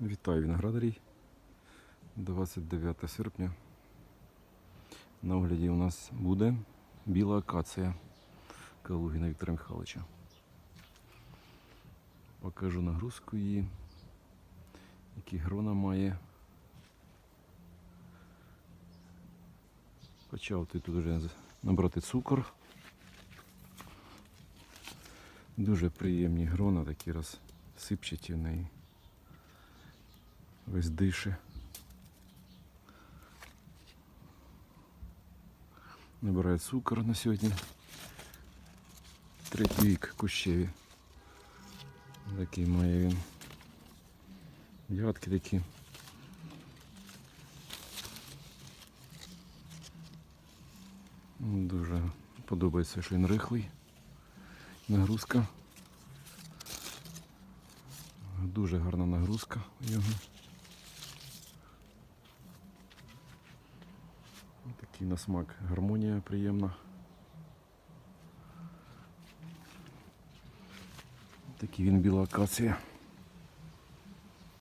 Вітаю виноградарі. 29 серпня. На огляді у нас буде біла акація Калугіна Віктора Михайловича. Покажу нагрузку її, які грона має. Почав ти тут вже набрати цукор. Дуже приємні грона, такі розсипчаті в неї. Весь дише. Набирає цукор на сьогодні. Третій вік кущеві. Такий має він. Ядки такі. Дуже подобається, що він рихлий. Нагрузка. Дуже гарна нагрузка у нього. Такий на смак гармонія приємна. Такий він біла акація.